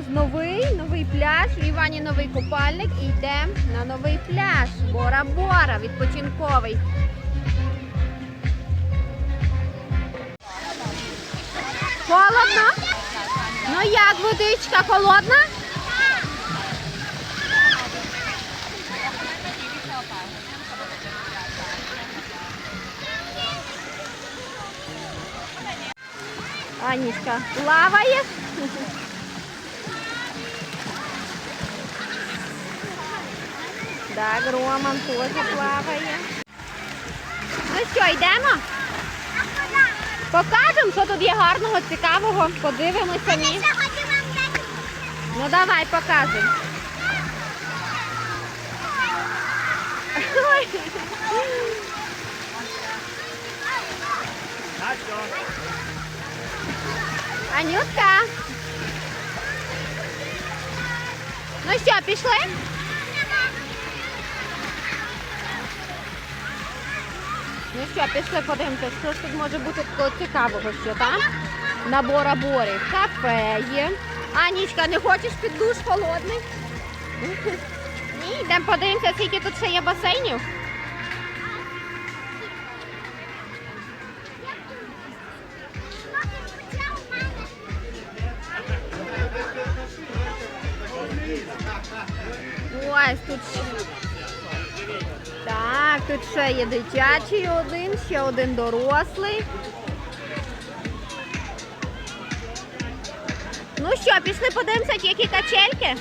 нас новий, новий пляж. У Івані новий купальник і йдемо на новий пляж. Бора-бора, відпочинковий. Холодно? Ну як водичка холодна? Анічка плаває. Так, Роман теж плаває. Ну що, йдемо? Покажемо, що тут є гарного, цікавого. Подивимося самі. Ну давай, показуй. Ой. Анютка. Ну що, пішли? Що, пішли подивимося, що ж тут може бути такого цікавого, що там? На Бора-Борі. Кафе є. Анічка, не хочеш під душ холодний? Ні, йдемо подивимося, скільки тут ще є басейнів. Ось тут. Так, тут ще є дитячий один, ще один дорослий. Ну що, пішли подивимося, які качельки.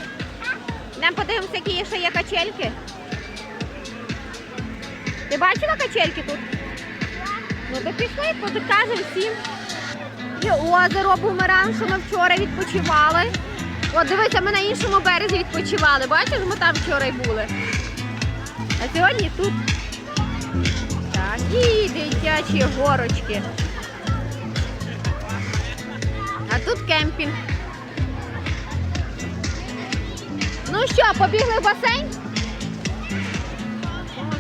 Нам подивимося, які ще є качельки. Ти бачила качельки тут? Ну то пішли, покажемо всім. Є озеро Бумеранг, що ми вчора відпочивали. От дивися, ми на іншому березі відпочивали. Бачиш, ми там вчора й були. А сьогодні тут. Так, дитячі горочки. А тут кемпінг. Ну що, побігли в басейн?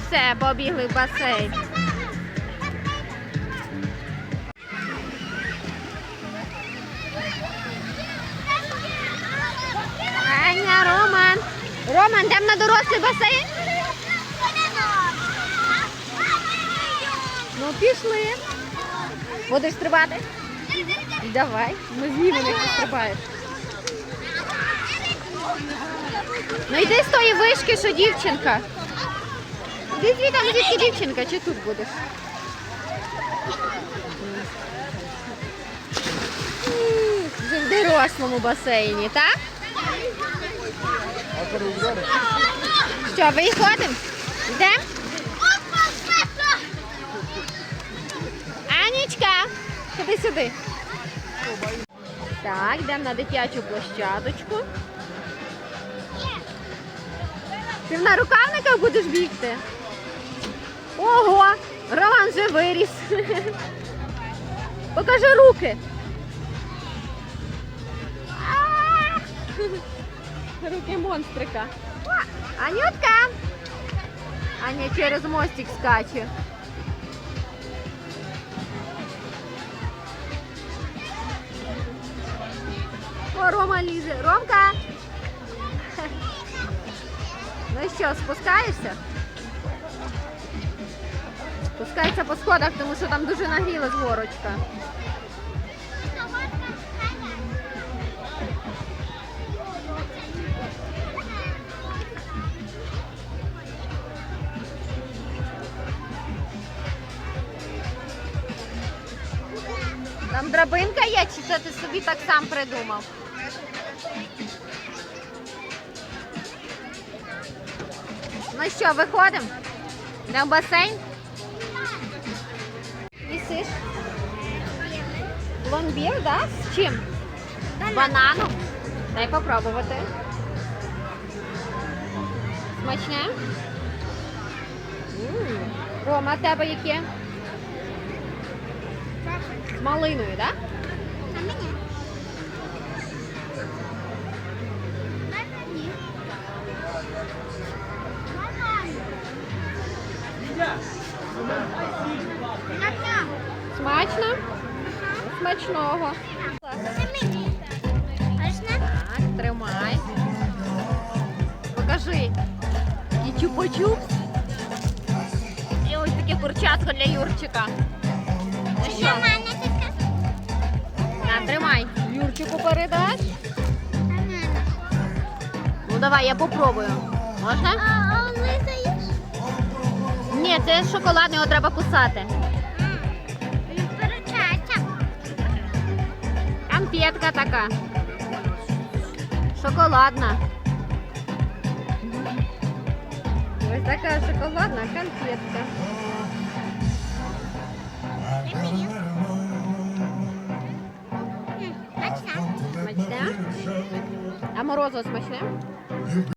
Все, побігли в басейн. Аня, Роман. Роман, йдемо на дорослий басейн? Пішли. Будеш стрибати? Давай, ми знімемо, як ти стрибаєш. Ну йди з тої вишки, що дівчинка. Іди звідти, звідки дівчинка, чи тут будеш? Вже в дорослому басейні, так? Що, виходимо? Йдемо? Анічка, ходи сюди. Так, йдемо на дитячу площадочку. Ти на рукавниках будеш бігти? Ого! Роман вже виріс. Покажи руки. Руки монстрика. Анютка! Аня через мостик скаче. О, Рома лізе. Ромка! Ну що, спускаєшся? Спускається по сходах, тому що там дуже нагрілась горочка. Там драбинка є, чи це ти собі так сам придумав? Ну що, виходимо? На басейн? Їсиш? Пломбір, да? З чим? Бананом? Дай попробувати. Смачне? Рома, а тебе яке? З малиною, так? Смачно? Смачного. Так. тримай. Покажи. І чупа-чупс. І ось таке курчатко для Юрчика. Ну що? На, тримай. Юрчику передаш? Ну давай, я попробую. Можна? Ні, це шоколадний, його треба кусати. Конфетка така. Шоколадна. Ось така шоколадна конфетка. Бачите? Смачне? А морозиво смачне?